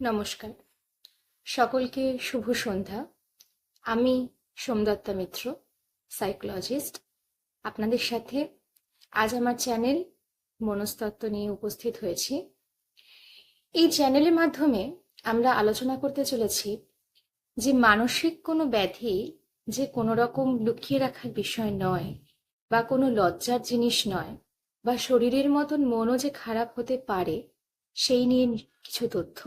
নমস্কার। সকলকে শুভ সন্ধ্যা। আমি সোমদত্তা মিত্র সাইকোলজিস্ট আপনাদের সাথে আজ আমার চ্যানেল মনস্তত্ত্ব নিয়ে উপস্থিত হয়েছি। এই চ্যানেলের মাধ্যমে আমরা আলোচনা করতে চলেছি যে মানসিক কোনো ব্যাধি যে কোনো রকম লুকিয়ে রাখার বিষয় নয় বা কোনো লজ্জার জিনিস নয় বা শরীরের মতন মনও যে খারাপ হতে পারে, সেই নিয়ে কিছু তথ্য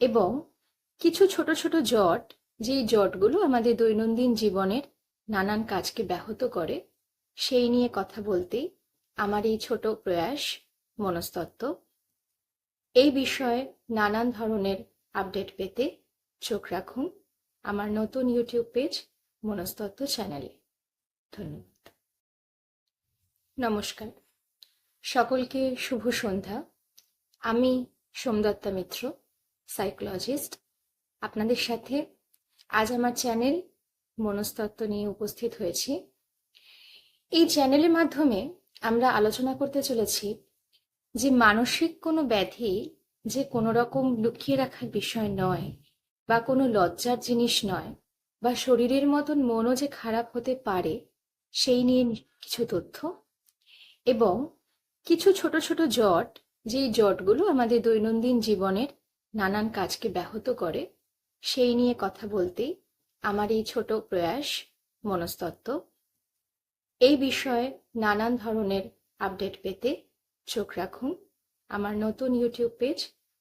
এবং কিছু ছোট ছোট জট, যেই জটগুলো আমাদের দৈনন্দিন জীবনের নানান কাজকে ব্যাহত করে, সেই নিয়ে কথা বলতেই আমার এই ছোট প্রয়াস মনস্তত্ত্ব। এই বিষয়ে নানান ধরনের আপডেট পেতে চোখ রাখুন আমার নতুন ইউটিউব পেজ মনস্তত্ত্ব চ্যানেলে। ধন্যবাদ। নমস্কার। সকলকে শুভ সন্ধ্যা। আমি সোমদত্তা মিত্র। সাইকোলজিস্ট আপনাদের সাথে আজ আমার চ্যানেল মনস্তত্ত্ব নিয়ে উপস্থিত হয়েছি। এই চ্যানেলের মাধ্যমে আমরা আলোচনা করতে চলেছি যে মানসিক কোনো ব্যাধি যে কোনো রকম লুকিয়ে রাখার বিষয় নয় বা কোনো লজ্জার জিনিস নয় বা শরীরের মতন মনও যে খারাপ হতে পারে সেই নিয়ে কিছু তথ্য এবং কিছু ছোট ছোট জট, যেই জটগুলো আমাদের দৈনন্দিন জীবনের নানান কাজকে ব্যাহত করে, সেই নিয়ে কথা বলতেই আমার এই ছোট প্রয়াস মনস্তত্ত্ব। এই বিষয়ে নানান ধরনের আপডেট পেতে চোখ রাখুন আমার নতুন ইউটিউব পেজ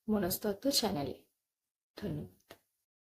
মনস্তত্ত্ব চ্যানেলে ধন্যবাদ।